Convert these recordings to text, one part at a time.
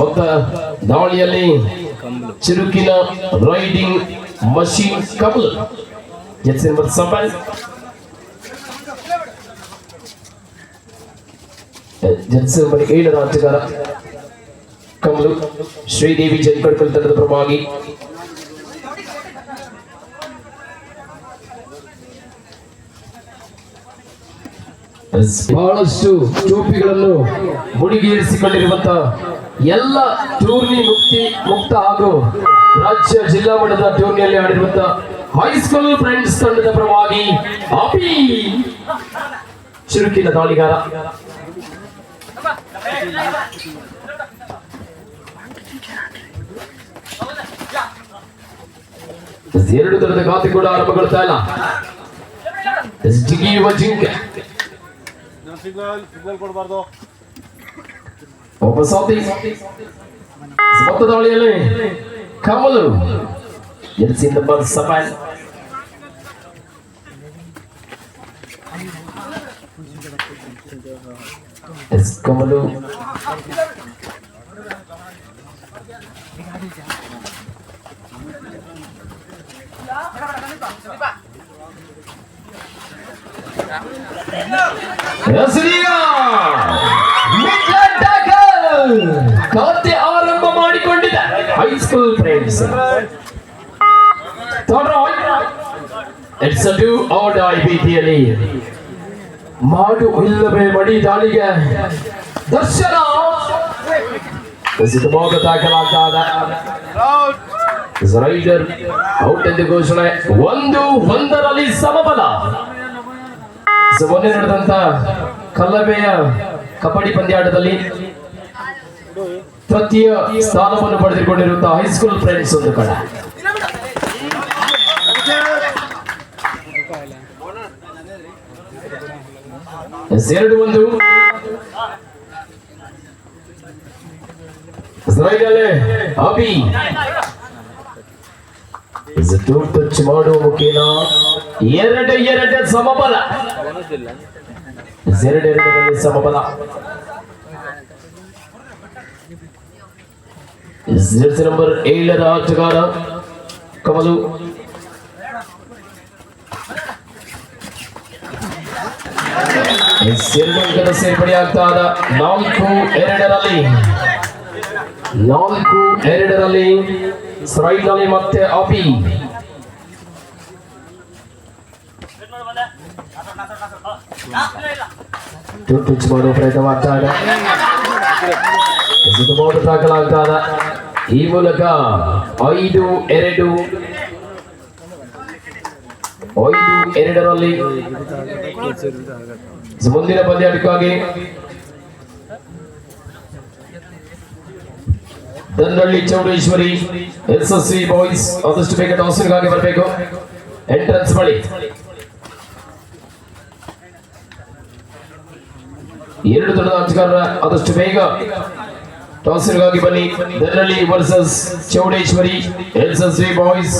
ಭಕ್ತ ದಾಳಿಯಲ್ಲಿ ಚಿರುಕಿನ ರೈಡಿಂಗ್ ಮಷೀನ್ ಕಬಲ್. ಎಸ್ ನಂಬರ್ ಏಳರ ಆಟಗಾರ ಕಮಲು ಶ್ರೀದೇವಿ ಜನ್ಕಡ್ಕಲ್ ತಂಡದ ಪರವಾಗಿ ಎಸ್, ಬಹಳಷ್ಟು ಟೋಪಿಗಳನ್ನು ಮುಡಿಗೇರಿಸಿಕೊಂಡಿರುವಂತ ಎಲ್ಲ ಟೂರ್ನಿ ಮುಕ್ತಿ ಮುಕ್ತ ಹಾಗೂ ರಾಜ್ಯ ಜಿಲ್ಲಾ ಮಟ್ಟದ ಟೂರ್ನಿಯಲ್ಲಿ ಆಡಿರುವಂತ ಹೈಸ್ಕೂಲ್ ಫ್ರೆಂಡ್ಸ್ ತಂಡದ ಪರವಾಗಿ ಅಪಿ ಚುರುಕಿನ ದಾಳಿಗಾರ. ಎರಡು ತರದ ಗಾತಿ ಕೂಡ ಆರಂಭಗೊಳ್ತಾ ಇಲ್ಲ. ಜಿಗಿಯುವ ಜಿಂಕೆ. ಸಿಗ್ನಲ್ ಕೊಡಬಾರ್ದು. Ô pessoal tem. Esbotadolele. Camulu. Ele se debar sabai. Escamulu. Yes, Leon! High school friends it's due out I ರೀತಿಯಲ್ಲಿ ಮಾಡು ಇಲ್ಲವೇ ಮಡಿ ದಾಳಿಗೆ ದರ್ಶನ. ಸಿದ್ಧವಾಗ ದಾಖಲಾದ ರೈಡರ್ ಔಟ್ ಎಂದು ಘೋಷಣೆ ಒಂದು ಒಂದರಲ್ಲಿ ಸಮಬಲ. ಮೊನ್ನೆ ನಡೆದಂತ ಕಲ್ಲಬೆಯ ಕಬಡ್ಡಿ ಪಂದ್ಯಾಟದಲ್ಲಿ ತೃತೀಯ ಸ್ಥಾನವನ್ನು ಪಡೆದುಕೊಂಡಿರುವಂತಹ ಹೈಸ್ಕೂಲ್ ಫ್ರೆಂಡ್ಸ್ ಒಂದು ಕಡೆ. ಎರಡು ಒಂದು. ಅಭಿ. ಟೂ ಟಚ್ ಮಾಡುವ ಮುಖೇನ? ಎರಡು ಎರಡು ಸಮಬಲ. ಎರಡೆರಡರಲ್ಲಿ ಸಮಬಲ? ಜೆರ್ಸಿ ನಂಬರ್ ಏಳರ ಆಟಗಾರ ಕಮಲು ಅಂಕದ ಸೇರ್ಪಡೆಯಾಗ್ತಾದ ನಾಲ್ಕು ಎರಡರಲ್ಲಿ ನಾಲ್ಕು ಎರಡರಲ್ಲಿ ಸ್ರೈಡ್ನಲ್ಲಿ ಮತ್ತೆ ಅಪಿ ಟಚ್ ಮಾಡುವ ಪ್ರಯತ್ನ ಮಾಡ್ತಾ ಇದ್ದಾರೆ ಇದು ಮೌನ ದಾಖಲಾಗ್ತಾ ಈ ಮೂಲಕ ಐದು, ಎರಡು, ಐದು, ಎರಡರಲ್ಲಿ ಮುಂದಿನ ಪಂದ್ಯಾಟಕ್ಕಾಗಿ Dannalli Chowdeshwari, S S C boys ಆದಷ್ಟು ಬೇಗ ಟಾಸ್ಗಾಗಿ ಬರಬೇಕು. ಎಂಟ್ರೆನ್ಸ್ ಬಳಿ. ಎರಡು ತಂಡದ ಆಟಗಾರರ ಆದಷ್ಟು ಬೇಗ ಟಾಸ್ಗಾಗಿ ಬನ್ನಿ Dannalli versus Chowdeshwari S S C boys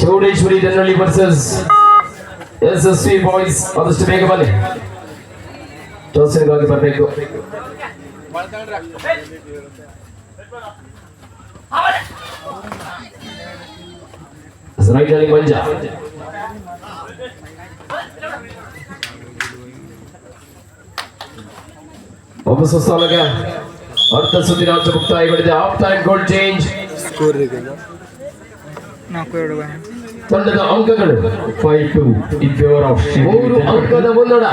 Chowdeshwari Dannalli versus S S C boys ಆದಷ್ಟು ಬೇಗ ಬನ್ನಿ ಟಾಸ್ಗಾಗಿ ಬರಬೇಕು ರೈಟ್ ಅಲ್ಲಿ ಮಂಜ ಒಬ್ಬ ಸುಸ್ತಾಲಗೆ ಅರ್ಧ ಸುದ್ದಿ ರಾಜ್ಯ ಮುಕ್ತಾಯಗೊಂಡಿದೆ ಹಾಫ್ ಟೈಮ್ ಗೋಲ್ ಚೇಂಜ್ ನಾಲ್ಕು ಎರಡು ತಂಡದ ಅಂಕಗಳು five two in favour of ಮೂರು ಅಂಕದ ಮುನ್ನಡ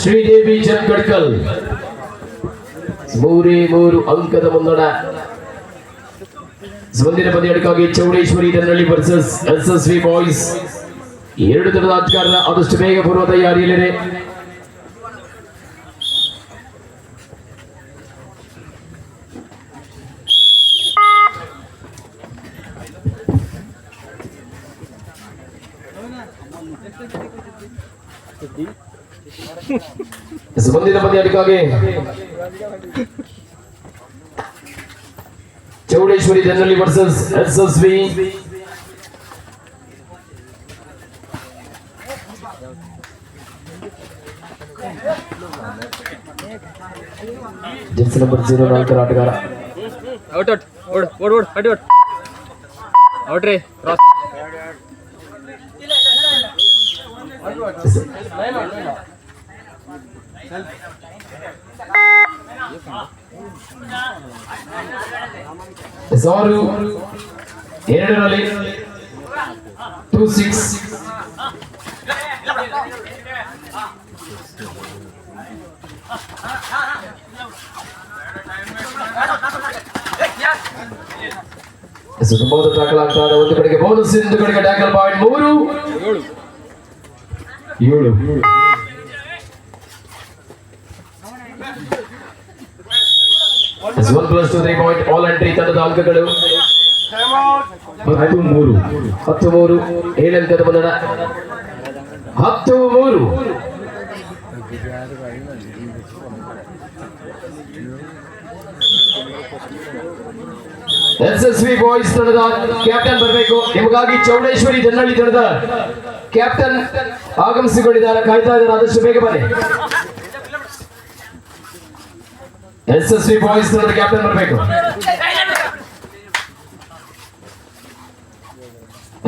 ಶ್ರೀದೇವಿ ಜನ್ಗಡ್ಕಲ್ ಮೂರೇ ಮೂರು ಅಂಕದ ಮುನ್ನಡ ಮುಂದಿನ ಪಂದ್ಯಕ್ಕಾಗಿ Chowdeshwari Dannalli versus S S V boys ಎರಡು ತಂಡದ ಆಟಗಾರರ ಆದಷ್ಟು ಬೇಗ ಪೂರ್ವ ತಯಾರಿಯಲ್ಲಿದೆ इस बंदी ने बंदियाँ टिका के चौड़ेश्वरी जनरली वर्सेस एसएसवी जिस नंबर ज़ीरो नाल कराटगारा out out odd odd odd out odd out रे cross ಸಾವಿರ ಎರಡರಲ್ಲಿ ಟೂ ಸಿಕ್ಸ್ ತುಂಬಾ ಟ್ಯಾಕಲ್ ಆಗ್ತಾ ಇದೆ ಒಂದು ಕಡೆಗೆ ಬೋನಸ್ ಒಂದು ಕಡೆಗೆ ಟ್ಯಾಕಲ್ ಪಾಯಿಂಟ್ ಮೂರು ಏಳು. One plus two three point all entry ತಂಡದ ಅಂಕಗಳು. ಹತ್ತು, ಮೂರು. ಹತ್ತು, ಮೂರು. ಅಂಕದ ಬಂದಡ ಹತ್ತು, ಮೂರು. ಎಸ್ ಎಸ್ ವಿ ಬಾಯ್ಸ್ ತಂಡದ ಕ್ಯಾಪ್ಟನ್ ಬರಬೇಕು. ನಿಮಗಾಗಿ ಚೌಡೇಶ್ವರಿ ಜನ್ನಳ್ಳಿ ತಂಡದ ಕ್ಯಾಪ್ಟನ್ ಆಗಮಿಸಿಕೊಂಡಿದ್ದಾರೆ ಕಾಯ್ತಾ ಇದ್ದಾರೆ ಆದಷ್ಟು ಬೇಗ ಬನ್ನಿ ಎಸ್ ಎಸ್ ವಿ ಬಾಯ್ಸ್ ತಂಡದ ಕ್ಯಾಪ್ಟನ್ ಬರಬೇಕು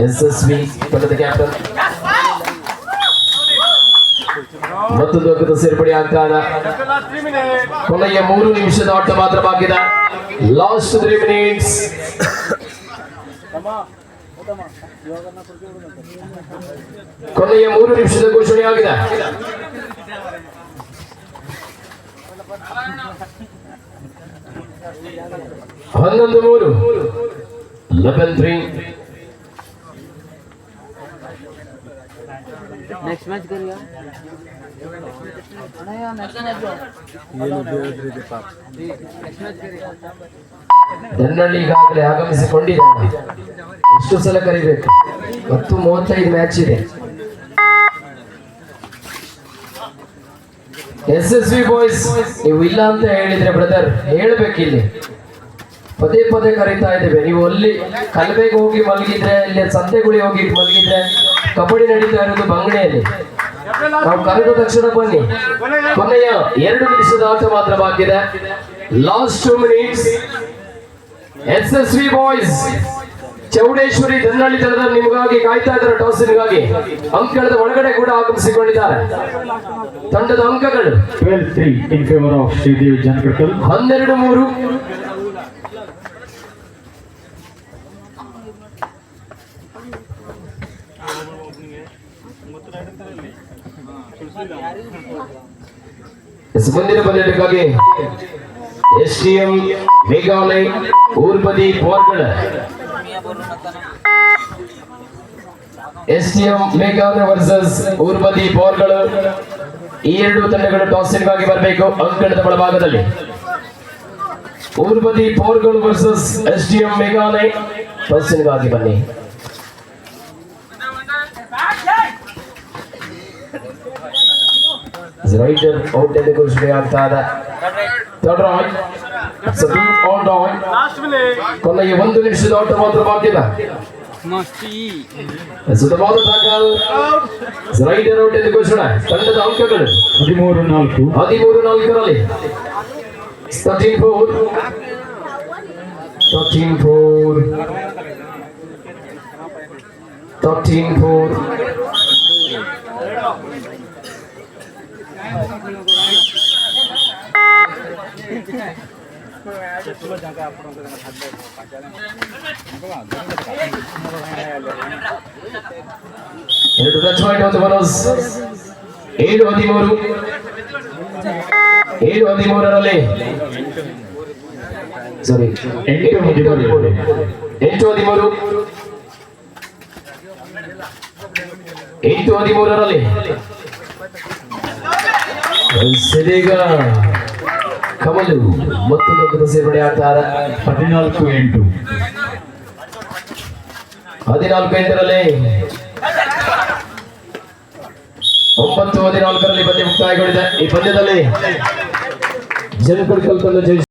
ಎಸ್ ಎಸ್ ವಿ ತಂಡದ ಕ್ಯಾಪ್ಟನ್ ಮತ್ತೊಂದು ಅಂಕದ ಸೇರ್ಪಡೆ ಆಗ್ತಾ ಇದೆ Last three minutes. ಕೊನೆಯ ಮೂರು ನಿಮಿಷದ ಆಟ ಮಾತ್ರ ಬಾಕಿ ಇದೆ ಲಾಸ್ಟ್ ತ್ರೀ ಮಿನಿಟ್ಸ್ ಕೊನೆಯ ಮೂರು ನಿಮಿಷದ ಘೋಷಣೆ ಆಗಿದೆ ಹನ್ನೊಂದು ಮೂರು ಲೆವೆನ್ ತ್ರೀ ನೆಕ್ಸ್ಟ್ ಮ್ಯಾಚ್ ಕರಿಯಾ ದನ್ನಳ್ಳಿ ಈಗಾಗಲೇ ಆಗಮಿಸಿಕೊಂಡಿದ್ದಾನೆ ಎಷ್ಟು ಸಲ ಕರಿಬೇಕು? ಹತ್ತು, ಮೂವತ್ತೈದು ಮ್ಯಾಚ್ ಇದೆ. ಎಸ್ ಎಸ್ ವಿ ಬಾಯ್ಸ್ ನೀವು ಇಲ್ಲ ಅಂತ ಹೇಳಿದ್ರೆ ಬ್ರದರ್ ಹೇಳ್ಬೇಕಿಲ್ಲಿ. ಪದೇ ಪದೇ ಕರೀತಾ ಇದ್ದೇವೆ. ನೀವು ಅಲ್ಲಿ ಕಲ್ಬೆಗೆ ಹೋಗಿ ಮಲಗಿದ್ರೆ, ಇಲ್ಲಿ ಸಂತೆಗುಳಿ ಹೋಗಿ ಮಲಗಿದ್ರೆ, ಕಬಡ್ಡಿ ನಡೀತಾ ಇರೋದು ಬಂಗಡೆಯಲ್ಲಿ ನಾವು ಕರೆದ ತಕ್ಷಣ ಬನ್ನಿ. ಕೊನೆಯ ಎರಡು ನಿಮಿಷದ ಆಟ ಮಾತ್ರ ಬಾಕಿದೆ last two minutes S S V boys Chowdeshwari Dannalli ತಂಡದ ನಿಮಗಾಗಿ ಕಾಯ್ತಾ ಇದ್ದಾರೆ ಟಾಸಿನ್ಗಾಗಿ. ಅಂಕಣದ ಒಳಗಡೆ ಕೂಡ ಆಗಮಿಸಿಕೊಂಡಿದ್ದಾರೆ. ತಂಡದ ಅಂಕಗಳು 12-3 in favor of Sridevi Jankarkal. ಹನ್ನೆರಡು ಮೂರು. ಮುಂದಿನ ಪಂದ್ಯಕ್ಕಾಗಿ S T M Meghalaya ಊರ್ಬದಿ ಪೋರ್ಗಡ S T M Meghalaya versus ಊರ್ಬದಿ ಪೋರ್ಗಳು ಈ ಎರಡು ತಂಡಗಳು ಟಾಸಿನ್ಗಾಗಿ ಬರಬೇಕು ಅಂಕಣದ ಒಳಭಾಗದಲ್ಲಿ ಊರ್ಬದಿ ಪೋರ್ಗಳು versus S D M Meghalaya ಟಾಸಿನ್ಗಾಗಿ ಬನ್ನಿ ರೈಟರ್ ಔಟ್ ಎಂದು ಘೋಷಣೆ ಆಗ್ತಾ ಇದೆ third raid on raid Last minute. ಕೊನೆಯ ಒಂದು ನಿಮಿಷದ ಆಟ ಮಾತ್ರ ಬಾಕಿ ಇದೆ ಮಸ್ತಿ ಸುತ್ತವಾದ ಟ್ಯಾಕಲ್ ರೈಡರ್ ಔಟ್ ಎಂದು ಘೋಷಣೆ ತಂಡದ ಅಂಕಗಳು ಹದಿಮೂರು ನಾಲ್ಕು ಹದಿಮೂರು ನಾಲ್ಕರಲ್ಲಿ thirteen four thirteen four thirteen four ಎರಡು ಟಚ್ ಪಾಯಿಂಟ್ ಒಂದು ಬೋನಸ್ ಏಳು ಹದಿಮೂರು ಏಳು ಹದಿಮೂರರಲ್ಲಿ ಸಾರಿ ಎಂಟು ಹದಿಮೂರು. ಎಂಟು ಹದಿಮೂರು ಎಂಟು ಹದಿಮೂರರಲ್ಲಿ ಸರಿಗ ಕಮಲು ಮತ್ತೊಂದು ಸೇರ್ಪಡೆ ಆಗ್ತಾ ಇದೆ. ಹದಿನಾಲ್ಕು ಎಂಟು. ಹದಿನಾಲ್ಕು ಎಂಟರಲ್ಲಿ ಒಂಬತ್ತು ಹದಿನಾಲ್ಕರಲ್ಲಿ ಪಂದ್ಯ ಮುಕ್ತಾಯಗೊಂಡಿದೆ. ಈ ಪಂದ್ಯದಲ್ಲಿ ಜನಕಲ್ ಜಯಿಸಿ